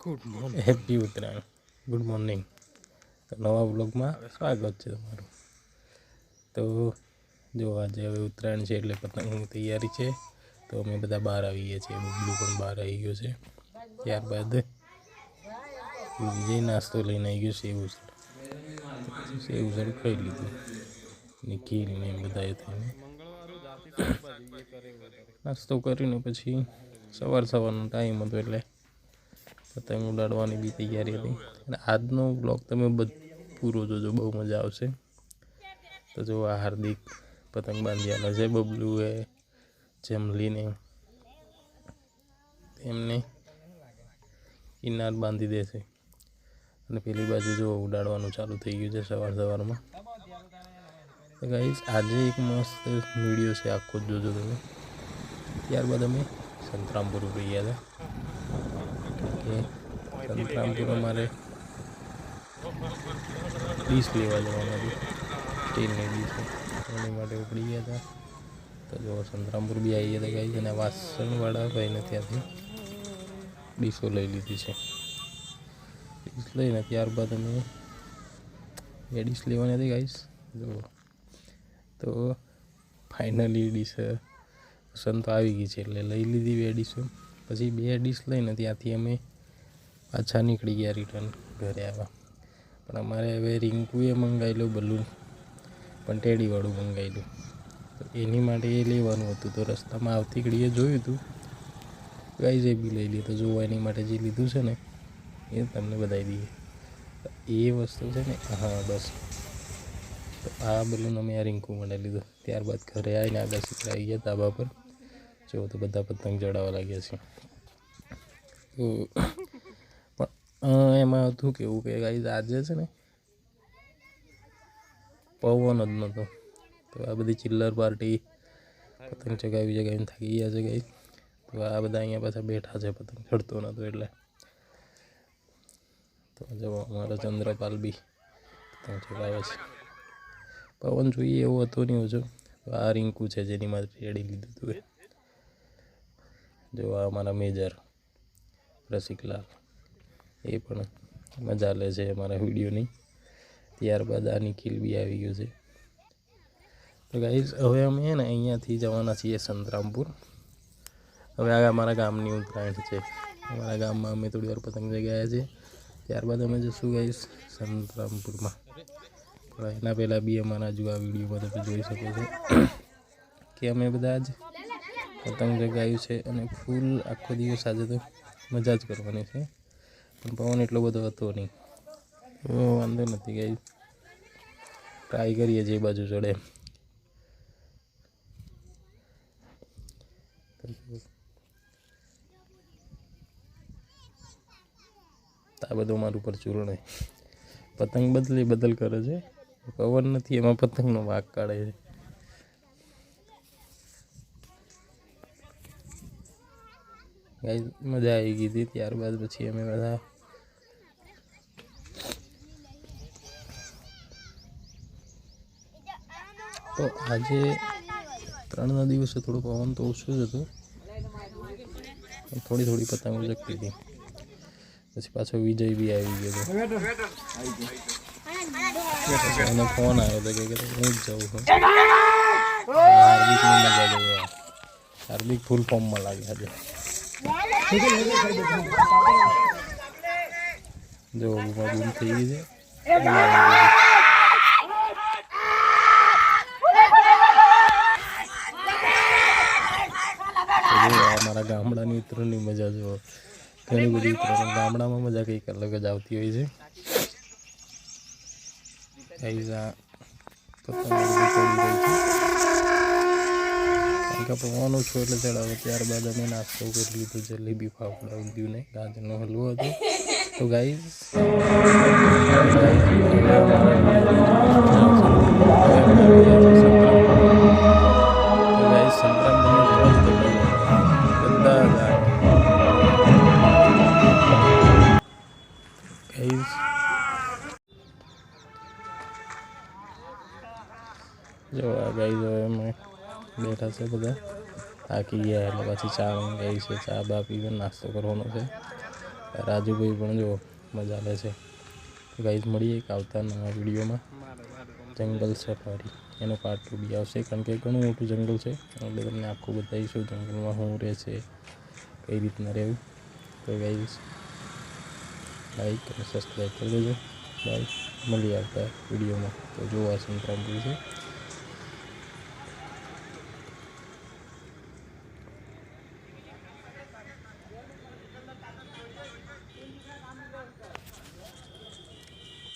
Good morning happy Uttarayan good morning તો નવા બ્લોગમાં સ્વાગત છે તમારું. તો જો આજે હવે ઉત્તરાયણ છે એટલે પતંગની તૈયારી છે. તો અમે બધા બહાર આવીએ છીએ. બબલુ પણ બહાર આવી ગયો છે. ત્યારબાદ વિજય નાસ્તો લઈને આવી ગયો સેવ ઉસળ. સેવ ઉસળ ખાઈ લીધું. ને નિખિલ ને બધાએ થઈને નાસ્તો કરીને પછી સવાર સવારનો ટાઈમ હતો એટલે પતંગ ઉડાડવાની બી તૈયારી હતી. અને આજનો બ્લોગ તમે પૂરો જોજો, બહુ મજા આવશે. તો જો આ હાર્દિક પતંગ બાંધ્યાનો છે, બબલુએ જમલીને તેમને કિનાર બાંધી દેશે અને પેલી બાજુ જો ઉડાડવાનું ચાલુ થઈ ગયું છે સવાર સવારમાં. તો ગાઈસ આજે એક મસ્ત વીડિયો છે, આખો જ જોજો તમે. ત્યારબાદ અમે સંતરામપુર ગયા હતા. કે સંતરામપુર અમારે ડીશ લેવા જવાના હતી સ્ટીલની ડીશ. એની માટે ઉપડી ગયા હતા. તો જો સંતરામપુર બી આવી ગયા હતા અને વાસણવાળા ભાઈને ત્યાંથી ડીશો લઈ લીધી છે. ડીશ લઈને ત્યારબાદ અમે એ ડીશ લેવાની હતી, ગાઈસ. જો, તો ફાઇનલી ડીશ પસંદ તો આવી ગઈ છે એટલે લઈ લીધી બે ડીશો. પછી બે ડીશ લઈને ત્યાંથી અમે પાછા નીકળી ગયા રિટર્ન ઘરે આવ્યા પણ અમારે હવે રિંકુએ મંગાવેલું બલૂન પણ ટેડીવાળું મંગાવેલું. તો એની માટે એ લેવાનું હતું. તો રસ્તામાં આવતી ઘડીએ જોયું હતું ગાઈ જે બી લઈ લીધું. જોવા એની માટે જે લીધું છે ને, એ તમને બતાવી દઈએ. એ વસ્તુ છે ને, હા, બસ. તો આ બલૂન અમે આ રિંકુ માટે લીધું. ત્યારબાદ ઘરે આવીને આગળ આવી ગયા ધાબા પર. જો તો બધા પતંગ ચડાવવા લાગ્યા છે. તો એમાં હતું કેવું કે ગાઈઝ આજે છે ને પવન જ નહોતો. તો આ બધી ચિલ્લર પાર્ટી પતંગ ચગાવી ચગાવીને થાકી ગયા છે ગાઈ તો આ બધા અહીંયા પાછા બેઠા છે, પતંગ ચડતો નહોતો એટલે. તો જો અમારો ચંદ્રપાલ બી પતંગ ચગાવે છે. પવન જોઈએ એવો હતો નહીં ઓછો તો આ રિંકુ છે જેની માટે રેડી લીધું હતું એ. જો આ અમારા મેજર રસિકલાલ. એ પણ મજા લે છે અમારા વિડીયોની. ત્યારબાદ આ નિખિલ બી આવી ગયું છે. તો ગાઈઝ હવે અમે ને અહીંયાથી જવાના છીએ સંતરામપુર. હવે આ અમારા ગામની ઉત્તરાયણ છે. અમારા ગામમાં અમે થોડી વાર પતંગ ગયા છે. ત્યારબાદ અમે જશું ગાઈશ સંતરામપુરમાં. પણ એના પહેલાં બી અમારા જો આ વિડીયોમાં તમે જોઈ શકો છો કે અમે બધા જ પતંગ જગાવ્યું છે અને ફૂલ આખો દિવસ આજે તો મજા જ કરવાની છે. પણ પવન એટલો બધો હતો નહીં. વાંધો નથી ગઈ ટ્રાય કરીએ જે બાજુ ચડે. આ બધું મારું પર ચૂરણ પતંગ બદલી બદલ કરે છે. પવન નથી, એમાં પતંગનો વાઘ કાઢે છે. ગાઈ મજા આવી ગઈ હતી ત્યારબાદ પછી અમે બધા તો આજે ત્રણના દિવસે થોડો પવન તો ઓછો જ હતો. થોડી થોડી પતંગો જગતી હતી. પછી પાછો વિજય બી આવી ગયો હતો. એને ફોન આવ્યો હતો કે હું જ જાઉં છું. હાર્દિક હાર્દિક ફૂલ ફોર્મમાં લાગે આજે. જો ઊભા બૂમ થઈ ગઈ છે. તો જો, આ મારા ગામડાની ઉત્તરોની મજા જો ઘણી બધી ઉત્તરો ગામડામાં મજા કંઈક અલગ જ આવતી હોય છે. પતંગ છે પવન ઓછો એટલે ચડાવો. ત્યારબાદ અમે નાસ્તો કરી લીધો, જલેબી, ફાફડા, ઊંધિયું ને ગાજરનો હલવો હતો. તો ગાઈઝ જો આ ગાઈ જો અમે બેઠા છે બધા. થાકી ગયા એટલે પછી ચા મંગાવી છે. ચા, બા પીને નાસ્તો કરવાનો છે. રાજુભાઈ પણ જો મજા લે છે. ગાઈઝ મળીએ એક આવતા નવા વિડીયોમાં. જંગલ સફારી. એનો પાર્ટ ટુ બી આવશે. કારણ કે ઘણું મોટું જંગલ છે. એટલે તમને આખું બતાવીશું જંગલમાં શું રહે છે, કઈ રીતના રહેવું. તો ગાઈઝ લાઈક અને સબસ્ક્રાઈબ કરી દેજો. બાય મળી આવતા વિડીયોમાં. તો જોવા સંક્રાંતિ છે.